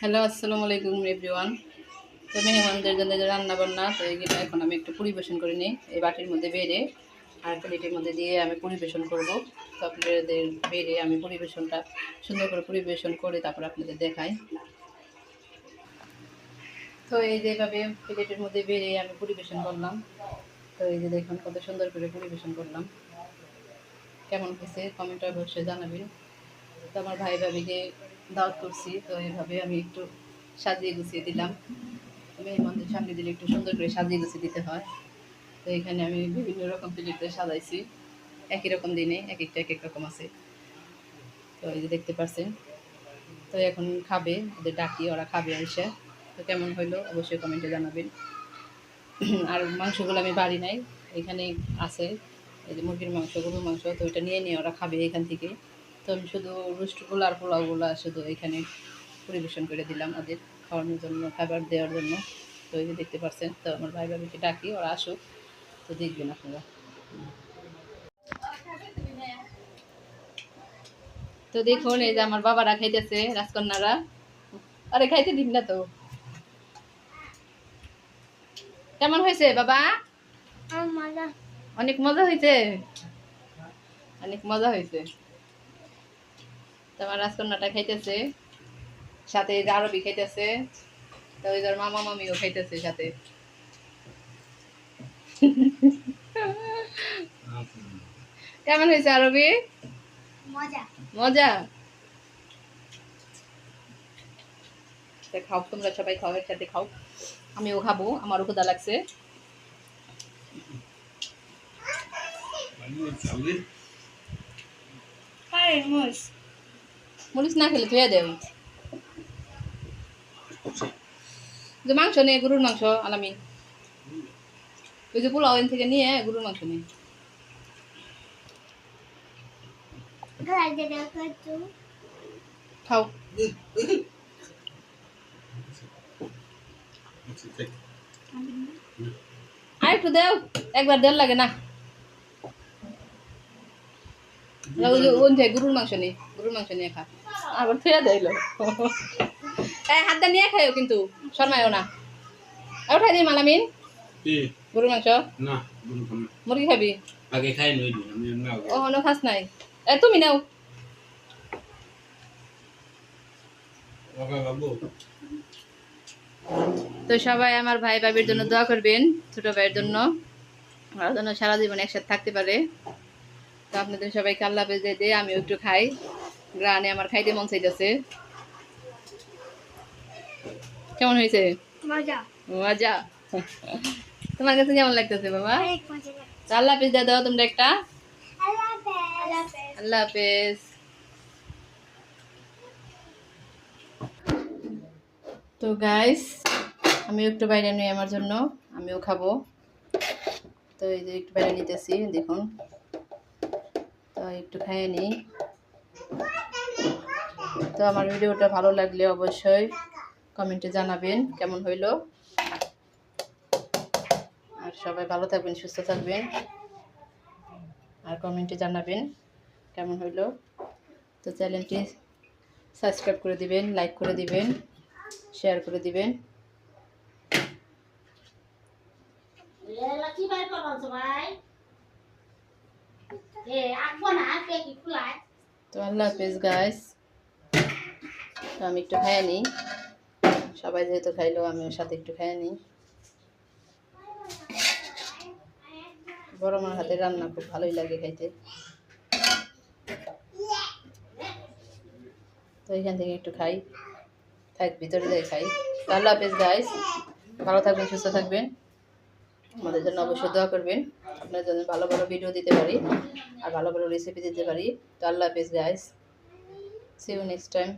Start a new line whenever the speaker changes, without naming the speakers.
Hello, আসসালামু আলাইকুম everyone. তো মেহমানদের জন্য যে রান্না বান্না তো এইগুলো এখন আমি একটু পরিবেশন করে নিই। এই বাটির মধ্যে বেড়ে আর প্লেটের মধ্যে দিয়ে আমি পরিবেশন করব। তো আপনাদের বেড়ে আমি পরিবেশনটা সুন্দর করে পরিবেশন করে তারপর আপনাদের দেখাই। তো এই যেভাবে প্লেটের মধ্যে বেড়ে আমি পরিবেশন করলাম। তো এই যে দেখুন কত সুন্দর করে পরিবেশন করলাম। কেমন হয়েছে? কমেন্টে অবশ্যই জানাবেন। তো আমার ভাই ভাবিকে দাওয়াত করছি, তো এইভাবে আমি একটু সাজিয়ে গুছিয়ে দিলাম। মেহমানদের সামনে দিলে একটু সুন্দর করে সাজিয়ে গুছিয়ে দিতে হয়। তো এখানে আমি বিভিন্ন রকম প্লেটে সাজাইছি। একই রকম দিনে এক একটা, এক এক রকম আছে। তো এই যে দেখতে পাচ্ছেন তো এখন খাবে, ওদের ডাকি, ওরা খাবে এসে। তো কেমন হইল অবশ্যই কমেন্টে জানাবেন। আর মাংসগুলো আমি বাড়ি নাই এখানে আছে। এই যে মুরগির মাংস, গরুর মাংস, তো ওইটা নিয়ে নিয়ে ওরা খাবে এখান থেকে। তো আমি শুধু রুস্টগুলো আর পোলাওগুলো শুধু এখানে পরিবেশন করে দিলাম ওদের খাওয়ানোর জন্য খাবার দেওয়ার জন্য। তো এই যে দেখতে পাচ্ছেন তো আমার ভাই ভাবিকে ডাকি ওরা আসুক। তো দেখবেন আপনারা। তো দেখুন এই যে আমার বাবারা খাইতেছে রাজকন্যারা। আরে খাইতে দিন না তো। কেমন হয়েছে বাবা? অনেক মজা হয়েছে? অনেক মজা হয়েছে। তো আমার রাজকন্যাটা খাইতেছে সাথে এই যে আরবি খাইতেছে তো ওই ওর মামা মামিও খাইতেছে সাথে। কেমন হয়েছে আরবি?
মজা।
মজা? খাও তোমরা সবাই খাও একসাথে খাও। আমিও খাব আমারও ক্ষুদা লাগছে। মরিচ না খেলে ধুয়ে দেও। যে মাংস নিয়ে গরুর মাংস আলামি ওই যে পোলাও থেকে নিয়ে গরুর মাংস খাও। আর একটু দেও, একবার দেড় লাগে, না ওই যে ওন থেকে গরুর মাংস নেই গরুর মাংস নিয়ে খা। আবার থুয়া দেইলো এই হাতটা নিয়ে খাইও কিন্তু শর্মায়ও না। উঠাই দিই মালামিন। গরুর মাংস?
না বলুন খাম না।
মুরগি খাবি?
আগে খাই নই দিন আমি না
ও হনো খাস নাই। এ তুমি নাও। তো সবাই আমার ভাই ভাবির জন্য দোয়া করবেন ছোট ভাইয়ের জন্য। ওরা যেন সারা জীবন একসাথে থাকতে পারে। তো আপনাদের সবাইকে আল্লাহ হাফেজ দিয়ে আমিও একটু খাই। গ্রানে আমার খাইতে মন চাইতেছে। কেমন হয়েছে?
মজা।
তোমার কাছে কেমন লাগতেছে বাবা? আল্লাহ হাফেজ দিয়ে দাও তোমরা একটা।
আল্লাহ হাফেজ।
তো গাইস আমি একটু বাইরে নিই আমার জন্য আমিও খাব। তো এই যে একটু বাইরে নিতেছি দেখুন। একটু খাইয়ে নিই। তো আমার ভিডিওটা ভালো লাগলে অবশ্যই কমেন্টে জানাবেন কেমন হইল। আর সবাই ভালো থাকবেন, সুস্থ থাকবেন। আর কমেন্টে জানাবেন কেমন হইল। তো চ্যানেলটি সাবস্ক্রাইব করে দিবেন, লাইক করে দিবেন, শেয়ার করে দিবেন।
কি বার করব সবাই এ আঁকবো না কে কি খুলায়
তো আল্লাহ হাফিজ গাইস তো আমি একটু খাইয়ে নিই। সবাই যেহেতু খাইলো আমি ওর সাথে একটু খাইয়ে নিই। বড় হাতে রান্না খুব ভালোই লাগে খাইতে। তো এখান থেকে একটু খাই। থাক, ভিতরে যাই খাই। আল্লাহ হাফিজ গাইস ভালো থাকবেন, সুস্থ থাকবেন। আমাদের জন্য অবশ্যই দোয়া করবেন। আপনার জন্য ভালো ভালো ভিডিও দিতে পারি আর ভালো ভালো রেসিপি দিতে পারি। তো আল্লাহ হাফিজ guys see you next time